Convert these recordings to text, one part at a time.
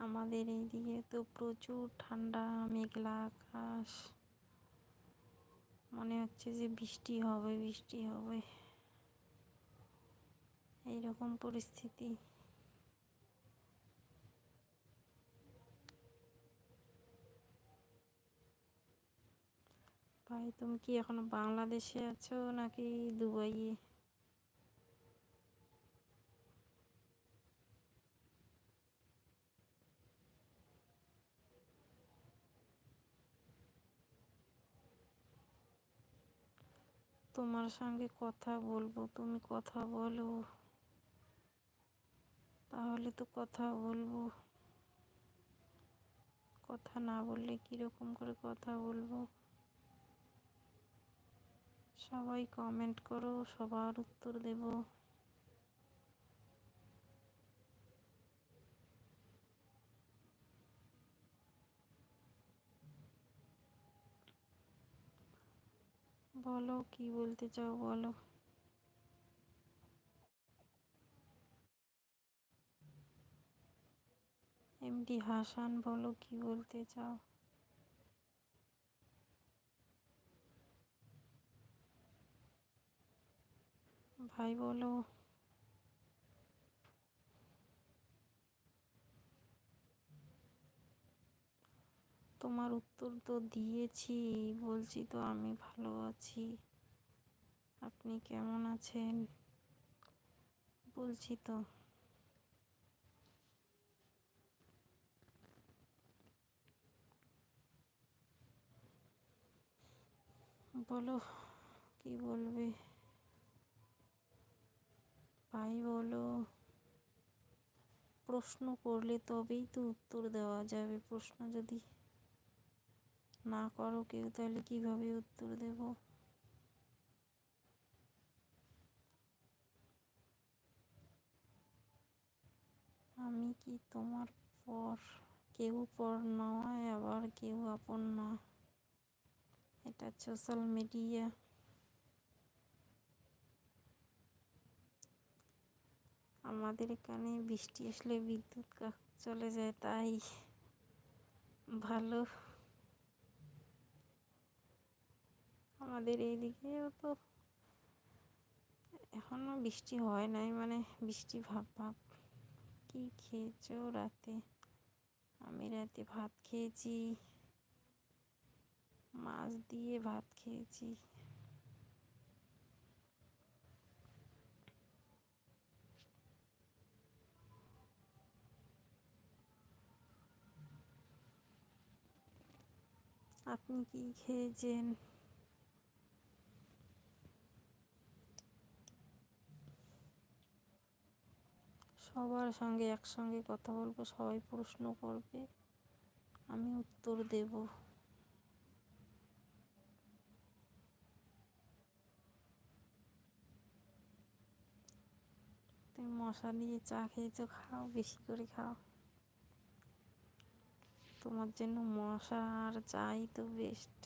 আমাদের এইদিকে তো প্রচুর ঠান্ডা, মেঘলা আকাশ। মনে হচ্ছে যে বৃষ্টি হবে বৃষ্টি হবে। এইরকম পরিস্থিতি। ভাই, তুমি কি এখনও বাংলাদেশে আছো নাকি দুবাইয়ে? তোমার সঙ্গে কথা বলব, তুমি কথা বলো। তাহলে তো কথা বলব। কথা না বললে কীরকম করে কথা বলব? সবাই কমেন্ট করো, সবার উত্তর দেব। বলো কি বলতে চাও বলো? এমডি হাসান বলো কি বলতে চাও? ভাই বলো। তোমার উত্তর তো দিয়েছি, বলছি তো আমি ভালো আছি। আপনি কেমন আছেন? বলছি তো। বলো, কি বলবে? ভাই বলো, প্রশ্ন করলে তবেই তো উত্তর দেওয়া যাবে। প্রশ্ন যদি না করো কেউ, তাহলে কীভাবে উত্তর দেব? আমি কি তোমার পর? কেউ পর নয়, আবার কেউ আপন না। এটা সোশ্যাল মিডিয়া আমাদের এখানে বৃষ্টি আসলে বিদ্যুৎ চলে যায়, তাই ভালো। আমাদের এইদিকেও তো এখনও বৃষ্টি হয় নাই মানে বৃষ্টি ভাব ভাব। কি খেয়েছো রাতে? আমি রাতে ভাত খেয়েছি। মাছ দিয়ে ভাত খেয়েছি। আপনি কি খেয়েছেন? সবার সঙ্গে একসঙ্গে কথা বলব, সবাই প্রশ্ন করবে, আমি উত্তর দেব। মশা দিয়ে চা খেয়েছো, খাও, বেশি করে খাও। তোমার জন্য মশা আর চাই তো বেস্ট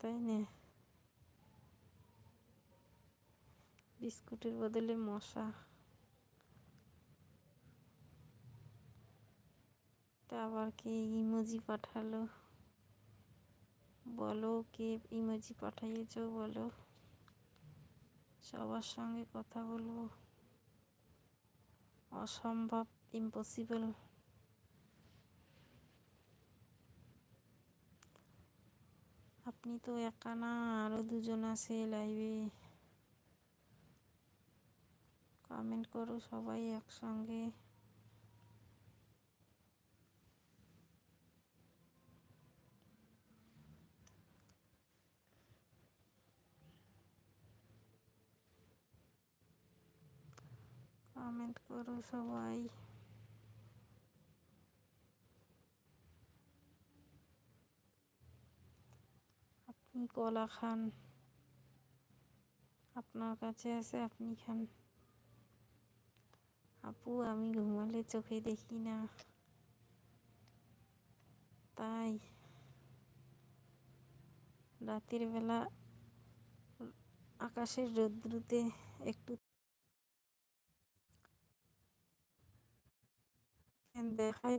তাই না? বিস্কুটের বদলে মশা। আবার কে ইমোজি পাঠালো? বলো কে ইমোজি পাঠাইয়েছ, বলো। সবার সঙ্গে কথা বলব। অসম্ভব ইম্পসিবল আপনি তো একা না আরও দুজন আছে লাইভে কমেন্ট করো সবাই একসঙ্গে। কমেন্ট করো সবাই। আপনি কলা খান। আপনার কাছে আছে, আপনি খান। আপু আমি ঘুমালে চোখে দেখি না। তাই রাতের বেলা আকাশের রৌদ্রুতে একটু দেখাই